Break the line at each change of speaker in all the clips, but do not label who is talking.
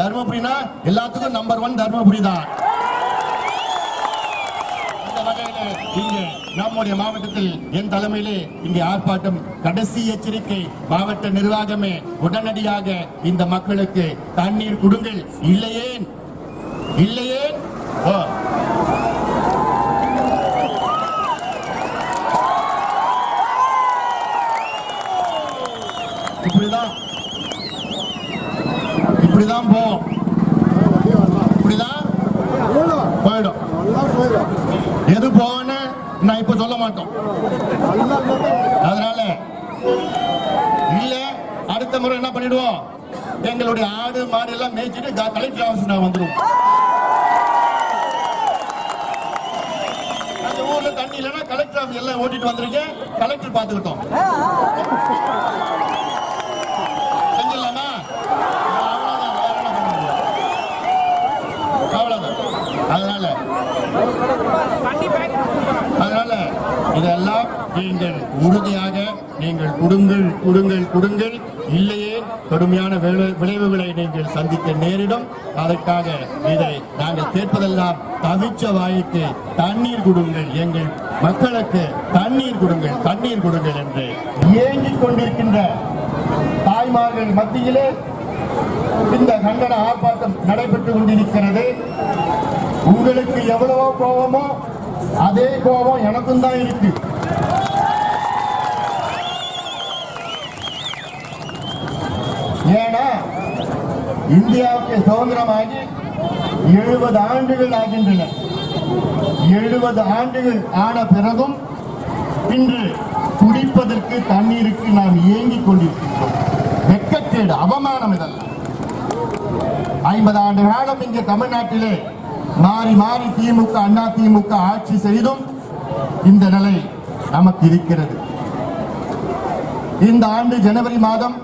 தர்மபுரினா எல்லாத்துக்கும் number one Dharmapuri தான். இந்த வகையில இங்கு நம்முடைய மாவட்டத்தில் என் தலைமையிலே இங்கே ஆர்ப்பாட்டம் கடைசி எச்சரிக்கை மாவட்ட நிர்வாகமே உடனடியாக இந்த மக்களுக்கு தண்ணீர் கொடுங்கள். இல்லையே இல்லையே இப்படிதான். இப்படிதான் போவோம் இப்படிதான் போயிடும் எது போகன்னு நான் இப்ப சொல்ல மாட்டோம் அதனால இல்ல அடுத்த முறை என்ன பண்ணிடுவோம்? எங்களுடைய ஆடு மாடு எல்லாம் மேய்ச்சிட்டு கலெக்டர் ஆஃபீஸ் நான் வந்துடும் அந்த ஊர்ல தண்ணி இல்லைன்னா கலெக்டர் ஆஃபீஸ் எல்லாம் ஓட்டிட்டு வந்திருக்கேன். கலெக்டர் பாத்துக்கிட்டோம் செஞ்சிடலாமா? அவ்வளவுதான். அதனால நீங்கள் உறுதியாக நீங்கள் கொடுங்கள் கொடுங்கள் கொடுங்கள். இல்லையே கடுமையான விளை- விளைவுகளை நீங்கள் சந்திக்க நேரிடும். அதற்காக இதை நாங்கள் கேட்பதெல்லாம் தவிச்ச வாய்க்கு தண்ணீர் கொடுங்கள். எங்கள் மக்களுக்கு தண்ணீர் கொடுங்கள் தண்ணீர் கொடுங்கள் என்று இயங்கிக் கொண்டிருக்கின்ற தாய்மார்கள் மத்தியிலே இந்த கண்டன ஆர்ப்பாட்டம் நடைபெற்றுக் கொண்டிருக்கிறது. உங்களுக்கு எவ்வளவோ கோபமோ அதே கோபம் எனக்கும் தான் இருக்கு. ஏன்னா இந்தியாவுக்கு சுதந்திரமாகி எழுபது ஆண்டுகள் ஆகின்றன. எழுபது ஆண்டுகள் ஆன பிறகும் இன்று குடிப்பதற்கு தண்ணீருக்கு நாம் இயங்கிக் கொண்டிருக்கின்றோம். வெக்கக்கேடு அவமானம் இதெல்லாம். ஐம்பது ஆண்டு காலம் இங்கே தமிழ்நாட்டிலே மாறி மாறி திமுக அண்ணா திமுக ஆட்சி செய்தும் இந்த நிலை நமக்கு இருக்கிறது. இந்த ஆண்டு ஜனவரி மாதம்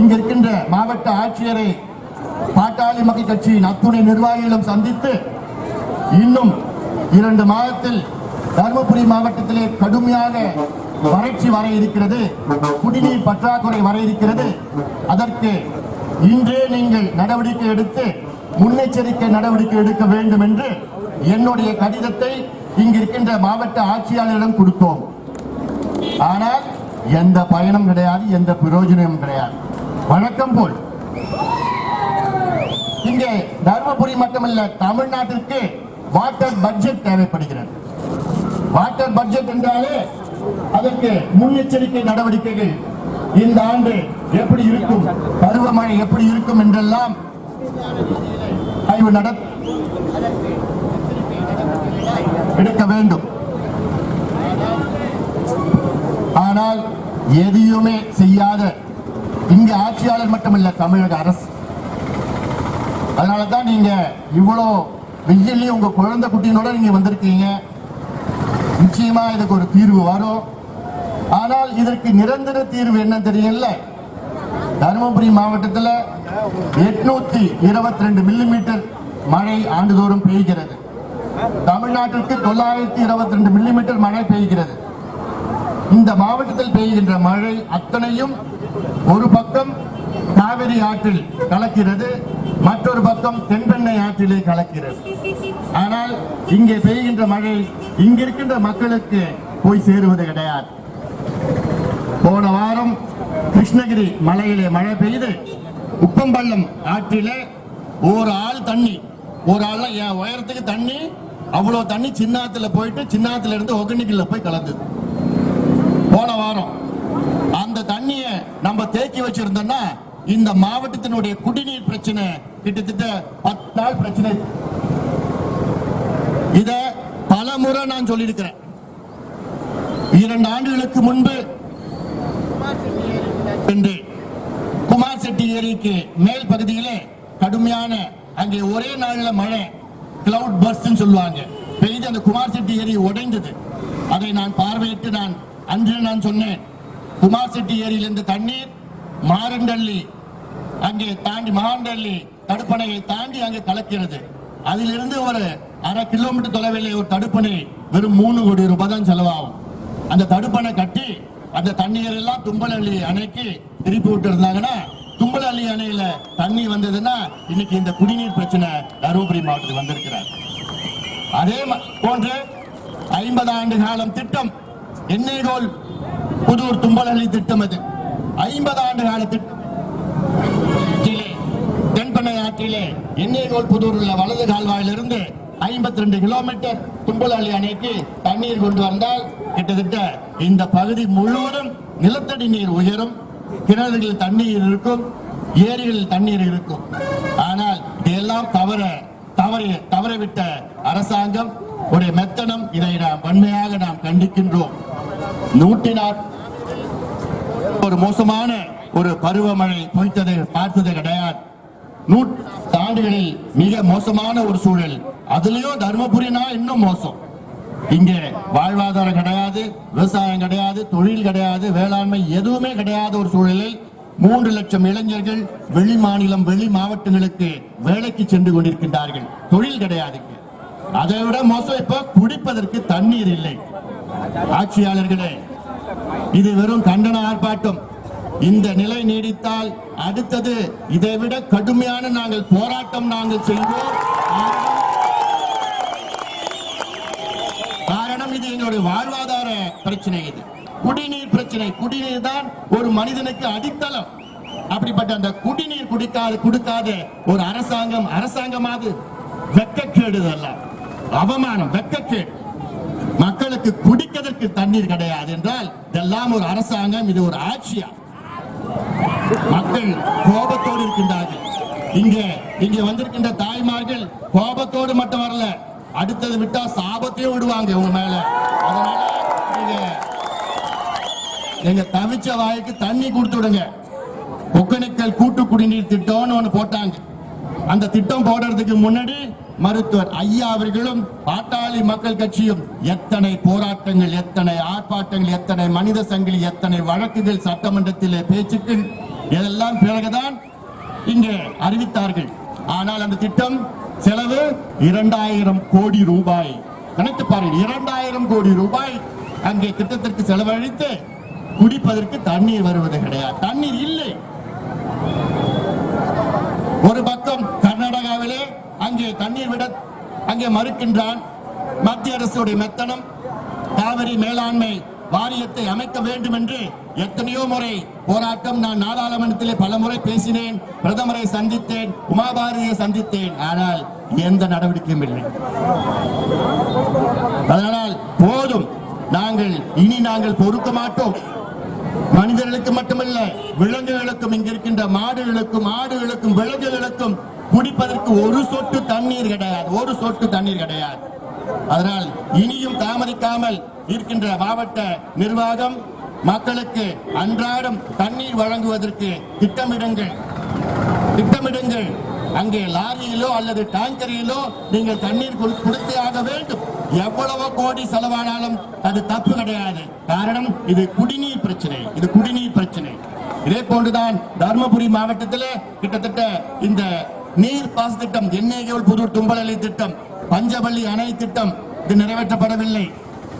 இங்க இருக்கின்ற மாவட்ட ஆட்சியரை பாட்டாளி மக்கள் கட்சியின் அத்துணை நிர்வாகிகளும் சந்தித்து இன்னும் இரண்டு மாதத்தில் தருமபுரி மாவட்டத்திலே கடுமையாக வறட்சி வர இருக்கிறது குடிநீர் பற்றாக்குறை வர இருக்கிறது. அதற்கு இன்றே நீங்கள் நடவடிக்கை எடுத்து முன்னெச்சரிக்கை நடவடிக்கை எடுக்க வேண்டும் என்று என்னுடைய கடிதத்தை இங்கு இருக்கின்ற மாவட்ட ஆட்சியாளரிடம் கொடுத்தோம். ஆனால் எந்த பயனும் கிடையாது எந்த பிரயோஜனமும் கிடையாது. வணக்கம் போல். இங்கே தருமபுரி மட்டுமல்ல தமிழ்நாட்டிற்கு வாட்டர் பட்ஜெட் தேவைப்படுகிறது. வாட்டர் பட்ஜெட் என்றாலே அதற்கு முன்னெச்சரிக்கை நடவடிக்கைகள் இந்த ஆண்டு எப்படி இருக்கும் பருவமழை எப்படி இருக்கும் என்றெல்லாம் ஆய்வு நட எடுக்க வேண்டும். ஆனால் எதையுமே செய்யாத இங்க ஆட்சியாளர் மட்டுமல்ல தமிழக அரசு. அதனால தான் நீங்க இவ்வளோ வெயில்லையும் உங்க குழந்தை குட்டியினோட நீங்க வந்திருக்கீங்க. நிச்சயமா இதுக்கு ஒரு தீர்வு வரும். ஆனால் இதற்கு நிரந்தர தீர்வு என்ன தெரியல. தருமபுரி மாவட்டத்தில் எட்நூத்தி இருபத்தி ரெண்டு மில்லிமீட்டர் மழை ஆண்டுதோறும் பெய்கிறது. தமிழ்நாட்டிற்கு தொள்ளாயிரத்தி இருபத்தி ரெண்டு மில்லிமீட்டர் மழை பெய்கிறது. இந்த மாவட்டத்தில் பெய்கின்ற மழை அத்தனையும் ஒரு பக்கம் காவிரி ஆற்றில் கலக்கிறது மற்றொரு பக்கம் தென்பெண்ணை ஆற்றிலே கலக்கிறது. ஆனால் இங்கே பெய்கின்ற மழை இங்கிருக்கின்ற மக்களுக்கு போய் சேருவது கிடையாது. போன வாரம் கிருஷ்ணகிரி மலையிலே மழை பெய்து உப்பம்பள்ளம் ஆற்றிலே ஒரு ஆள் தண்ணி ஒரு ஆள் என் உயரத்துக்கு தண்ணி அவ்வளோ தண்ணி சின்னாத்துல போயிட்டு சின்னாத்துல இருந்து ஒகனிக்கல்ல போய் கலந்தது. போன வாரம் நம்ம தேக்கி வச்சிருந்தோம்னா இந்த மாவட்டத்தினுடைய குடிநீர் பிரச்சனை கிட்டத்தட்ட பத்து நாள் பிரச்சனை. இத பல முறை நான் சொல்லியிருக்கிறேன். இரண்டு ஆண்டுகளுக்கு முன்பு என்று குமார் செட்டி ஏரிக்கு மேல் பகுதியிலே கடுமையான அங்கே ஒரே நாளில் மழை கிளவுட் பர்ஸ்ட் சொல்லுவாங்க. பெய்து அந்த குமார் செட்டி ஏரி உடைந்தது. அதை நான் பார்வையிட்டு நான் அன்று நான் சொன்னேன். குமார் செட்டி ஏரியிலிருந்து தண்ணீர் மாரண்டள்ளி அங்கே தாண்டி மகாண்டள்ளி தடுப்பணையை தாண்டி அங்கே கலக்கிறது. அதிலிருந்து ஒரு அரை கிலோமீட்டர் தொலைவில் ஒரு தடுப்பணை வெறும் மூணு கோடி ரூபாய் தான் செலவாகும். அந்த தடுப்பணை கட்டி அந்த தண்ணீர் எல்லாம் தும்பலள்ளி அணைக்கு திருப்பி விட்டு இருந்தாங்கன்னா தும்பலள்ளி தும்பலி அணையில தண்ணி வந்ததுன்னா இன்னைக்கு இந்த குடிநீர் பிரச்சனை தருமபுரி மாவட்டத்துக்கு வந்திருக்கிறார். அதே போன்று ஐம்பது ஆண்டு காலம் திட்டம் எண்ணெய்கோல் புதூர் தும்பலி திட்டம் அது. ஐம்பது ஆண்டு கால திட்டம் ஆற்றிலே, தென்பெண்ணை ஆற்றிலே எண்ணெய்கோல் புதூர் உள்ள வலது கால்வாயிலிருந்து ஐம்பத்தி ரெண்டு கிலோமீட்டர் தும்பலி அணைக்கு தண்ணீர் கொண்டு வந்தால் கிட்டத்தட்ட இந்த பகுதி முழுவதும் நிலத்தடி நீர் உயரும். கிணறுகளில் தண்ணீர் இருக்கும் ஏரிகளில் தண்ணீர் இருக்கும். ஆனால் இதையெல்லாம் தவற தவறி தவறவிட்ட அரசாங்கம் உடைய மெத்தனம் இதை நாம் வன்மையாக நாம் கண்டிக்கின்றோம். நூற்றி ஒரு மோசமான ஒரு பருவமழை பொய்த்ததை பார்த்தது கிடையாது. நூற்று ஆண்டுகளில் மிக மோசமான ஒரு சூழல். அதுலயும் தர்மபுரினா இன்னும் மோசம். இங்கே வாழ்வாதாரம் கிடையாது விவசாயம் கிடையாது தொழில் கிடையாது வேளாண்மை எதுவுமே கிடையாத ஒரு சூழலில் மூன்று லட்சம் இளைஞர்கள் வெளி மாநிலம் வெளி மாவட்டங்களுக்கு வேலைக்கு சென்று கொண்டிருக்கின்றார்கள். தொழில் கிடையாது அதை விட மோசம் இப்ப குடிப்பதற்கு தண்ணீர் இல்லை. ஆட்சியாளர்களே இது வெறும் கண்டன ஆர்ப்பாட்டம். இந்த நிலை நீடித்தால் அடுத்தது இதை விட கடுமையான நாங்கள் போராட்டம் நாங்கள் செய்வோம். காரணம் இது எங்களுடைய வாழ்வாதார பிரச்சனை இது. குடிநீர் பிரச்சனை. குடிநீர் தான் ஒரு மனிதனுக்கு அடித்தளம். அப்படிப்பட்ட அந்த குடிநீர் குடிக்காத கொடுக்காத ஒரு அரசாங்கம் அரசாங்கமாக வெக்கக்கேடு இதெல்லாம் அவமானம் வெக்கக்கேடு மக்களுக்கு குடிப்பதற்கு தண்ணீர் கிடையாது என்றால் இதெல்லாம் ஒரு அரசாங்கம் இது ஒரு ஆட்சியா? மக்கள் கோபத்தோடு இருக்கின்றார்கள். இங்க இங்க வந்திருக்கின்ற தாய்மார்கள் கோபத்தோடு மட்டும் வரல. அடுத்தது விட்டா சாபத்தையும் விடுவாங்க உங்க மேல. அதனால நீங்க எங்க தவிச்ச வாய்க்கு தண்ணி கொடுத்து விடுங்க. ஒக்கணிக்கல் கூட்டு குடிநீர் திட்டம்னு ஒண்ணு போட்டாங்க. அந்த திட்டம் போடுறதுக்கு முன்னாடி மருத்துவர் ஐயா அவர்களும் பாட்டாளி மக்கள் கட்சியும் எத்தனை போராட்டங்கள் எத்தனை ஆர்ப்பாட்டங்கள் எத்தனை மனித சங்கிலி எத்தனை வழக்குகள் சட்டமன்றத்திலே பேச்சுக்கள் இதெல்லாம் பிறகுதான் இங்கே அறிவித்தார்கள். ஆனால் அந்த திட்டம் செலவு இரண்டாயிரம் கோடி ரூபாய். நினைத்து பாருங்கள் இரண்டாயிரம் கோடி ரூபாய் அங்கே திட்டத்திற்கு செலவழித்து குடிப்பதற்கு தண்ணீர் வருவது கிடையாது. தண்ணீர் இல்லை. ஒரு பக்கம் கர்நாடகாவிலே அங்கே தண்ணீர் விட அங்கே மறுக்கின்றான். மத்திய அரசுடைய மெத்தனம் காவிரி மேலாண்மை வாரியத்தை அமைக்க வேண்டும் என்று எத்தனையோ முறை போராட்டம் நான் நாடாளுமன்றத்திலே பல முறை பேசினேன் பிரதமரை சந்தித்தேன் உமாபாரதியை சந்தித்தேன். ஆனால் எந்த நடவடிக்கையும் இல்லை. அதனால் போதும். நாங்கள் இனி நாங்கள் பொறுக்க மாட்டோம். மனிதர்களுக்கு மட்டுமல்ல விலங்குகளுக்கும் இங்கிருக்கின்ற மாடுகளுக்கும் ஆடுகளுக்கும் விலங்குகளுக்கும் குடிப்பதற்கு ஒரு சொட்டு தண்ணீர் கிடையாது. ஒரு சொட்டு தண்ணீர் கிடையாது. அதனால் இனியும் தாமதிக்காமல் இருக்கின்ற மாவட்ட நிர்வாகம் மக்களுக்கு அன்றாடம் தண்ணீர் வழங்குவதற்கு திட்டமிடுங்கள். திட்டமிடுங்கள். அங்கே லாரியிலோ அல்லது டேங்கரிலோ நீங்கள் தண்ணீர் கொடு- கொடுத்தே ஆக வேண்டும். எவ்வளவு கோடி செலவானாலும் அது தப்பு கிடையாது. காரணம் இது குடிநீர் பிரச்சனை. இது குடிநீர் பிரச்சனை. இதே போன்றுதான் தருமபுரி மாவட்டத்தில் கிட்டத்தட்ட இந்த நீர் பாஸ் திட்டம் எண்ணெய்கள் புதூர் தும்பலி திட்டம் பஞ்சவள்ளி அணை திட்டம் இது நிறைவேற்றப்படவில்லை.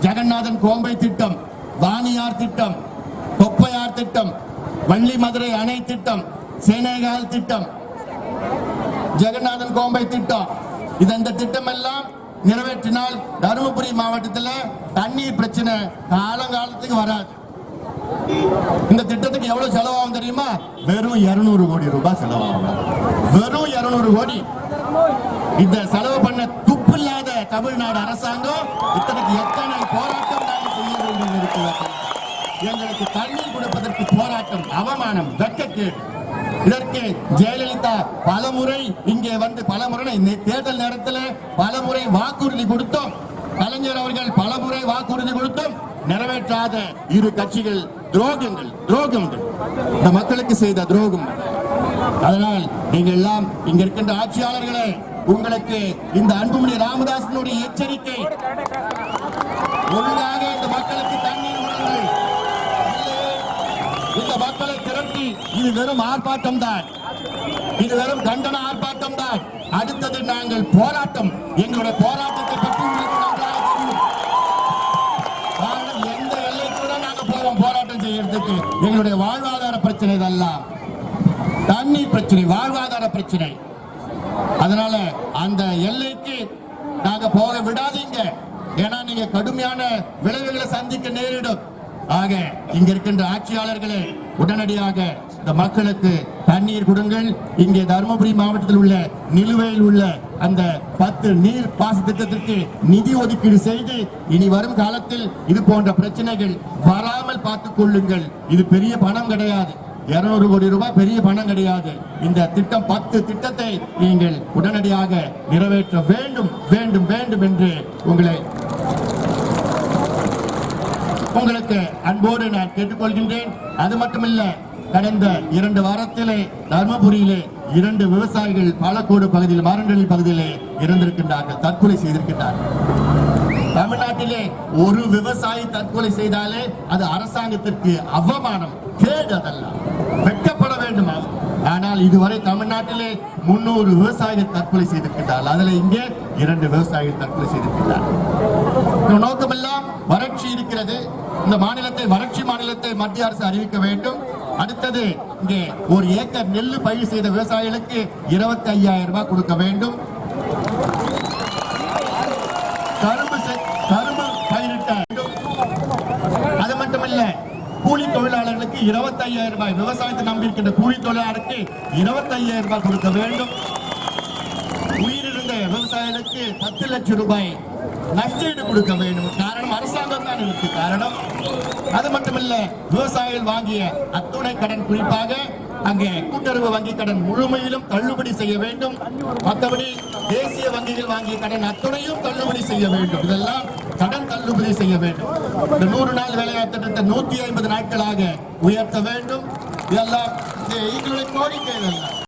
ஜெகநாதன் கோம்பை திட்டம் வாணியார் திட்டம் தொப்பையார் திட்டம் வள்ளி மதுரை அணை திட்டம் சேனேகால் திட்டம். ஜெகநாதன் கோம்பை திட்டம் இது அந்த திட்டம் எல்லாம் நிறைவேற்றினால் தருமபுரி மாவட்டத்தில் தண்ணீர் பிரச்சனை காலங்காலத்துக்கு வராது. இந்த திட்டத்துக்கு எவ்வளவு செலவாகும் தெரியுமா? வெறும் 200 கோடி ரூபாய் செலவாகும். வெறும் 200 கோடி. இந்த செலவு பண்ண துப்பு இல்லாத தமிழ்நாடு அரசாங்கம் இத்தனைக்கு எத்தனை போராட்டம் நாங்கள் செய்ய வேண்டும் இருக்கிறது எங்களுக்கு தண்ணீர் கொடுப்பதற்கு போராட்டம் அவமானம் வெக்கக்கேடு. இதற்கு ஜெயலலிதா பலமுறை இங்கே வந்து பலமுறை இந்த தேர்தல் நேரத்தில் பலமுறை வாக்குறுதி கொடுத்தோம். கலைஞர் அவர்கள் பலமுறை வாக்குறுதி கொடுத்தும். நிறைவேற்றாத இரு கட்சிகள் துரோகங்கள் துரோகங்கள். இந்த மக்களுக்கு செய்த துரோகம் அதனால் நீங்கள் எல்லாம் இங்க இருக்கின்ற ஆட்சியாளர்களே உங்களுக்கு இந்த அன்புமணி ராமதாசனுடைய எச்சரிக்கை. ஒழுங்காக இந்த மக்களுக்கு தண்ணீர் விடுங்கள் இந்த மக்களை திரட்டி இது வெறும் ஆர்ப்பாட்டம் தான். இது வெறும் கண்டன ஆர்ப்பாட்டம் தான். அடுத்தது நாங்கள் போராட்டம். எங்களுடைய போராட்டத்தை பற்றி எங்களுடைய வாழ்வாதார பிரச்சனை இதெல்லாம் தண்ணீர் பிரச்சனை வாழ்வாதார பிரச்சனை. அதனால அந்த எல்லைக்கு நாங்க போக விடாதீங்க. ஏன்னா நீங்க கடுமையான விளைவுகளை சந்திக்க நேரிடும். ஆக இங்க இருக்கின்ற ஆட்சியாளர்களே உடனடியாக இந்த மக்களுக்கு தண்ணீர் கொடுங்கள். இங்கே தருமபுரி மாவட்டத்தில் உள்ள நிலுவையில் உள்ள அந்த பத்து நீர் பாச திட்டத்திற்கு நிதி ஒதுக்கீடு செய்து இனி வரும் காலத்தில் இது போன்ற பிரச்சனைகள் வராமல் பார்த்துக் கொள்ளுங்கள். இது பெரிய பணம் கிடையாது. இருநூறு கோடி ரூபாய் பெரிய பணம் கிடையாது. இந்த திட்டம் பத்து திட்டத்தை நீங்கள் உடனடியாக நிறைவேற்ற வேண்டும் வேண்டும் வேண்டும் என்று உங்களை உங்களுக்கு அன்போடு நான் கேட்டுக்கொள்கின்றேன். அது மட்டுமில்லை கடந்த இரண்டு வாரத்திலே தர்மபுரியிலே இரண்டு விவசாயிகள் பாலக்கோடு பகுதியில் மாரண்டலி பகுதியிலே இறந்திருக்கின்றார்கள் தற்கொலை செய்திருக்கின்றார்கள். தமிழ்நாட்டிலே ஒரு விவசாயி தற்கொலை செய்தாலே அது அரசாங்கத்திற்கு அவமானம் கேடு அதெல்லாம் வெட்கப்பட வேண்டும் ஆனால் இதுவரை தமிழ்நாட்டிலே முன்னூறு விவசாயிகள் தற்கொலை செய்திருக்கின்றார்கள். அதுல இங்கே இரண்டு விவசாயிகள் தற்கொலை செய்திருக்கின்றார்கள். நோக்கமெல்லாம் வறட்சி இருக்கிறது. இந்த மாநிலத்தை வறட்சி மாநிலத்தை மத்திய அரசு அறிவிக்க வேண்டும். அடுத்தது இங்கே ஒரு ஏக்கர் நெல்லு பயிர் செய்த விவசாயிகளுக்கு இருபத்தி ஐயாயிரம் ரூபாய் கொடுக்க வேண்டும். கரும்பு கரும்பு பயிரிட்ட அது மட்டுமல்ல கூலி தொழிலாளர்களுக்கு இருபத்தி ஐயாயிரம் ரூபாய் விவசாயத்தை நம்பி இருக்கின்ற கூலி தொழிலாளருக்கு இருபத்தி ஐயாயிரம் ரூபாய் கொடுக்க வேண்டும். உயிரிழந்த விவசாயிகளுக்கு பத்து லட்சம் ரூபாய் நஷ்டீடு கொடுக்க வேண்டும். காரணம் அரசாங்கம் தான் இருக்கு காரணம். அது மட்டுமல்ல விவசாயிகள் வாங்கிய அத்துணை கடன் குறிப்பாக அங்கே கூட்டுறவு வங்கி கடன் முழுமையிலும் தள்ளுபடி செய்ய வேண்டும். மற்றபடி தேசிய வங்கிகள் வாங்கிய கடன் அத்துணையும் தள்ளுபடி செய்ய வேண்டும். இதெல்லாம் கடன் தள்ளுபடி செய்ய வேண்டும். இந்த நூறு நாள் வேலைவாய்ப்பு திட்டத்தை நூத்தி ஐம்பது நாட்களாக உயர்த்த வேண்டும். இதெல்லாம் எங்களுடைய கோரிக்கை இதெல்லாம்